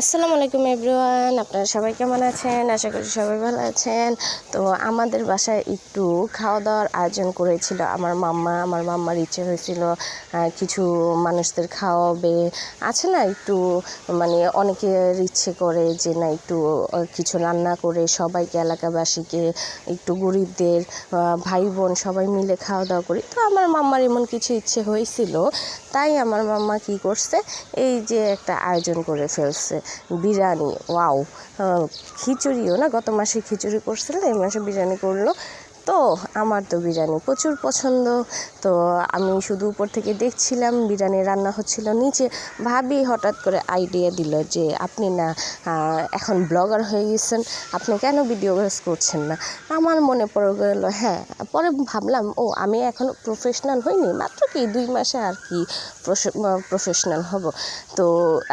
আসসালামু আলাইকুম এভরিওয়ান, আপনারা সবাই কেমন আছেন? আশা করি সবাই ভালো আছেন। তো আমাদের বাসায় একটু খাওয়া দাওয়ার আয়োজন করেছিল আমার মাম্মা। আমার মাম্মার ইচ্ছে হয়েছিল কিছু মানুষদের খাওয়াবে। আছে না একটু মানে অনেকের ইচ্ছে করে যে না একটু কিছু রান্না করে সবাইকে, এলাকাবাসীকে, একটু গরিবদের ভাই বোন সবাই মিলে খাওয়া দাওয়া করি। তো আমার মাম্মার এমন কিছু ইচ্ছে হয়েছিল। তাই আমার মাম্মা কি করছে, এই যে একটা আয়োজন করে ফেলছে। বিরিয়ানি ওয়াও। খিচুড়িও না? গত মাসে খিচুড়ি করছিল এই মাসে বিরিয়ানি করল। তো আমার তো বিরিয়ানি প্রচুর পছন্দ। তো আমি শুধু উপর থেকে দেখছিলাম, বিরিয়ানি রান্না হচ্ছিল নিচে। ভাবি হঠাৎ করে আইডিয়া দিল যে আপনি না এখন ব্লগার হয়ে গেছেন, আপনি কেন ভিডিও করছেন না? আমার মনে পড়ে গেল হ্যাঁ পরে ভাবলাম, ও, আমি এখনও প্রফেশনাল হইনি, মাত্র কি দুই মাসে আর কি প্রফেশনাল হব। তো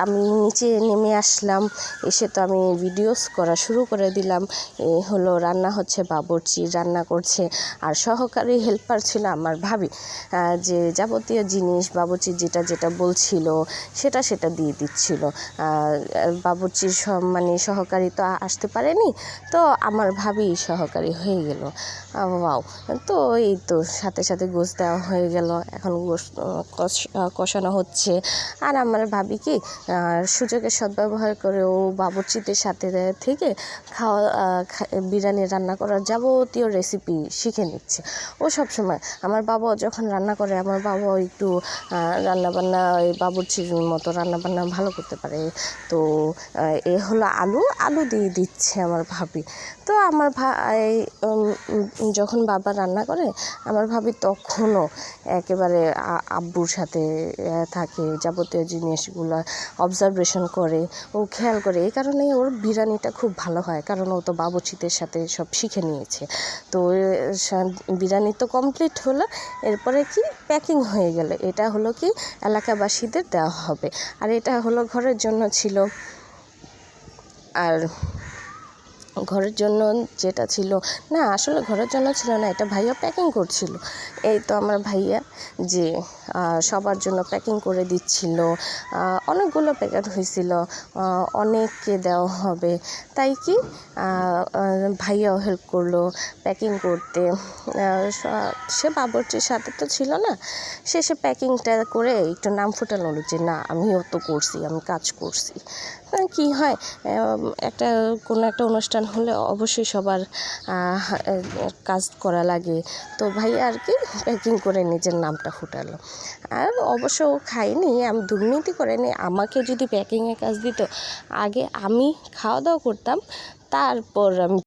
আমি নিচে নেমে আসলাম, এসে তো আমি ভিডিওস করা শুরু করে দিলাম। এই হলো রান্না হচ্ছে বাবুর্চি, রান্না করছে আর সহকারী হেল্পার ছিল আমার ভাবি। যে যাবতীয় জিনিস বাবুর্চি যেটা যেটা বলছিল, সেটা সেটা দিয়ে দিচ্ছিল। বাবুর্চির মানে সহকারী তো আসতে পারেনি, তো আমার ভাবি সহকারী হয়ে গেল। ওয়াও তো এই তো সাথে সাথে গোশ দেওয়া হয়ে গেল। এখন গোস কষ- কষানো হচ্ছে। আর আমার ভাবি কি সুযোগের সদ্ব্যবহার করে ও বাবুর্চিদের সাথে থেকে খাওয়া বিরিয়ানি রান্না করার যাবতীয় রেসিপি শিখে নিচ্ছে। ও সব সময় আমার বাবাও যখন রান্না করে, আমার বাবাও একটু রান্না বান্না এই বাবুর্চির মতো রান্না বান্না ভালো করতে পারে। তো এ হলো আলু আলু দিয়ে দিচ্ছে আমার ভাবি। তো আমার ভাই যখন বাবা রান্না করে, আমার ভাবি তখনও একেবারে আব্বুর সাথে থাকে যাবতীয় জিনিসগুলো অবজারভেশন করে, ও খেয়াল করে। এই কারণে ওর বিরিয়ানিটা খুব ভালো হয়, কারণ ও তো বাবুচিদের সাথে সব শিখে নিয়েছে। তো বিরিয়ানি তো কমপ্লিট হলো। এরপরে কি? প্যাকিং হয়ে গেল। এটা হলো কি? এলাকাবাসীদের দেওয়া হবে। আর এটা হলো ঘরের জন্য ছিল। আর ঘরের জন্য যেটা ছিল, না, আসলে ঘরের জন্য ছিল না, এটা ভাইয়া প্যাকিং করছিল। এই তো আমার ভাইয়া যে সবার জন্য প্যাকিং করে দিচ্ছিল অনেকগুলো প্যাকেট হয়েছিল অনেককে দেওয়া হবে। তাই কি ভাইয়াও হেল্প করল প্যাকিং করতে। স- বাবরচির সাথে তো ছিল না, সে সে প্যাকিংটা করে একটু নাম ফুটালো যে, না, আমিও তো করছি, আমি কাজ করছি। কি হয় একটা, কোনো একটা অনুষ্ঠান হলে অবশ্যই সবার কাজ করা লাগে। তো ভাই আর কি প্যাকিং করে নিজের নামটা ফুটালো। আর অবশ্য খাইনি আমি দুর্নীতি করেনি। আমাকে যদি প্যাকিংয়ের কাজ দিত, আগে আমি খাওয়া দাওয়া করতাম, তারপর আমি